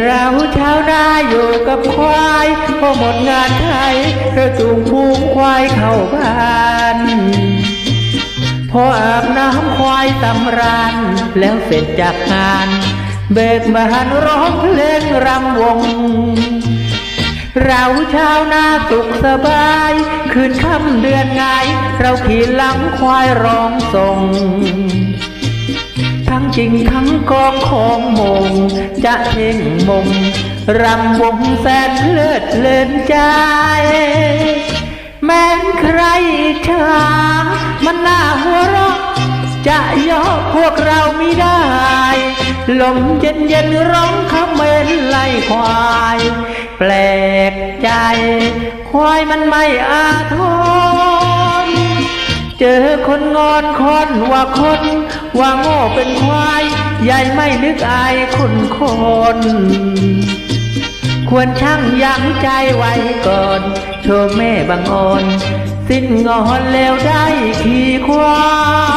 เราชาวนาอยู่กับควายพอหมดงานไทยเราจูงพูงควายเข้าบ้านพออาบน้ำควายสำราญแล้วเสร็จจากงาน เบิกบานร้องเพลงรำวง เราชาวนาสุขสบาย คืนค่ำเดือนไงเราขี่หลังควายร้องส่งทั้ง จริงทั้งกองของมง จะเพ่งมงรำวงแสนเลิดเลินใจ แม้นใครชามันน่าหัวเราะจะย่อพวกเราไม่ได้ ลมเย็นเย็นร้องคำเมนไล่ควาย แปลกใจ ควายมันไม่อาทร เจอคนงอนคนว่าคน ว่าโง่เป็นควายใหญ่ไม่นึกอายคนคน ควรช่างยั้งใจไว้ก่อน โชว์แม่บางอ่อน สิ้นงอนแล้วได้ขี่ควาย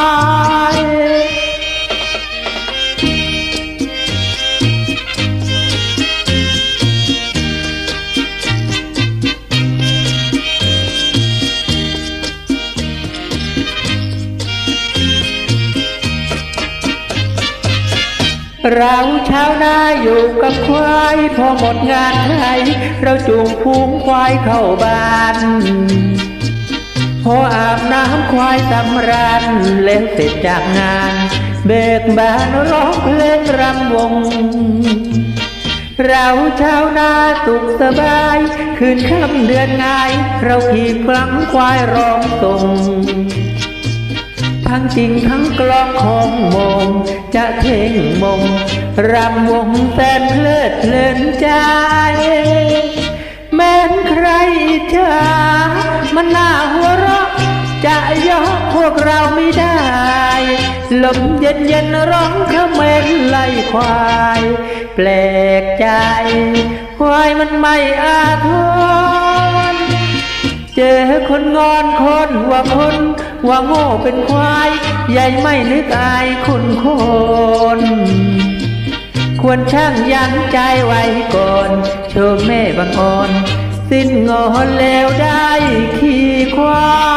เราชาวนาอยู่กับควายพอหมดงานไทยเราจูงพูงควายเข้าบ้านพออาบน้ำควายสำราญแล้วเสร็จจากงาน เบิกบานร้องเพลงรำวง เราชาวนาสุขสบาย คืนค่ำเดือนงาย เราขี่พลังควายร้องส่ง ทั้งจริงทั้งกลองของมง จะเท่งมง รำวงแสนเพลิดเพลินใจ แม้นใครจะมันน่าหัวเราะ จะยอมพวกเราไม่ได้ ลมเย็นเย็นร้องเขมรไล่ควาย แปลกใจ ควายมันไม่อาทร เจอคนงอนคนว่าคนว่าโง่เป็นควายใหญ่ไม่นึกอายคุณคนควรช่างยั้งใจไว้ก่อน โชมแม่บางอ่อน สิ้นงอนแล้วได้ขี่ควาย